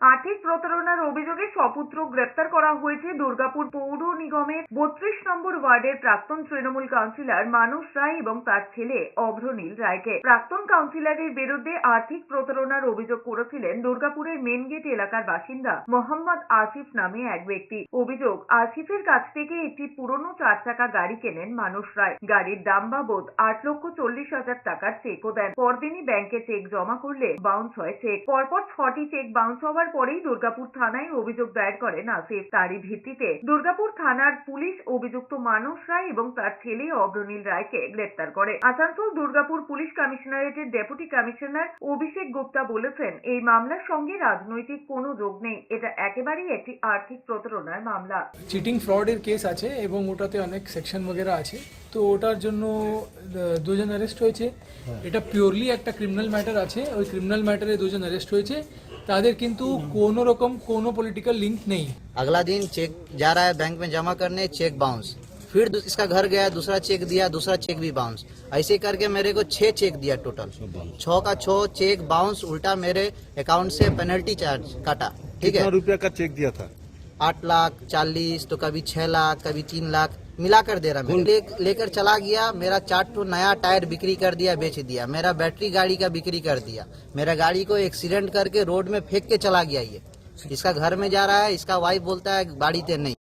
আর্থিক প্রতারণার অভিযোগে সপুত্র গ্রেপ্তার করা হয়েছে দুর্গাপুর পৌর নিগমের বত্রিশ নম্বর ওয়ার্ডের প্রাক্তন তৃণমূল কাউন্সিলর মানস রায় এবং তার ছেলে অভ্রনীল রায়কে। প্রাক্তন কাউন্সিলরের বিরুদ্ধে আর্থিক প্রতারণার অভিযোগ করেছিলেন দুর্গাপুরের মেন গেট এলাকার বাসিন্দা মোহাম্মদ আসিফ নামে এক ব্যক্তি। অভিযোগ, আসিফের কাছ থেকে একটি পুরনো চার চাকা গাড়ি কেনেন মানস রায়। গাড়ির দাম বাবদ আট লক্ষ চল্লিশ হাজার টাকার চেকও দেন। পরদিনই ব্যাংকে চেক জমা করলে বাউন্স হয় চেক পরপর ছটি চেক বাউন্স হওয়ার পরেই দুর্গাপুর থানায় অভিযোগ দায়ের করেন আসিফ। তারই ভিত্তিতে দুর্গাপুর থানার পুলিশ অভিযুক্ত মানস রায় এবং তার ছেলে অগ্রনীল রায়কে গ্রেপ্তার করে আসানসোল দুর্গাপুর পুলিশ কমিশনারেটের ডেপুটি কমিশনার অভিষেক গুপ্তা বলেছেন এই মামলার সঙ্গে রাজনৈতিক কোনো যোগ নেই এটা একেবারেই একটি আর্থিক প্রতারণার মামলা চিটিং ফ্রডের কেস আছে এবং ওটাতে অনেক সেকশন বগেরা আছে তো ওটার জন্য আহ, দুজন অ্যারেস্ট হয়েছে এটা পিওরলি একটা ক্রিমিনাল ম্যাটার আছে ওই ক্রিমিনাল ম্যাটারে দুজন অ্যারেস্ট হয়েছে তাদের কিন্তু কোনো রকম কোনো পলিটিক্যাল লিঙ্ক নেই अगला दिन चेक जा रहा है बैंक में जमा करने चेक बाउंस फिर इसका घर गया दूसरा चेक दिया दूसरा चेक भी बाउंस ऐसे करके मेरे को छह चेक दिया टोटल छह का छह चेक बाउंस उल्टा मेरे अकाउंट से पेनल्टी चार्ज काटा. ठीक है? रुपया का चेक दिया था? आठ लाख चालीस तो कभी छह लाख कभी तीन लाख मिलाकर दे रहा मैं ले- लेकर चला गया मेरा चार टू नया टायर बिक्री कर दिया बेच दिया। मेरा बैटरी गाड़ी का बिक्री कर दिया। मेरा गाड़ी को एक्सीडेंट करके रोड में फेंक के चला गया ये। इसका घर में जा रहा है इसका वाइफ बोलता है गाड़ी ते नहीं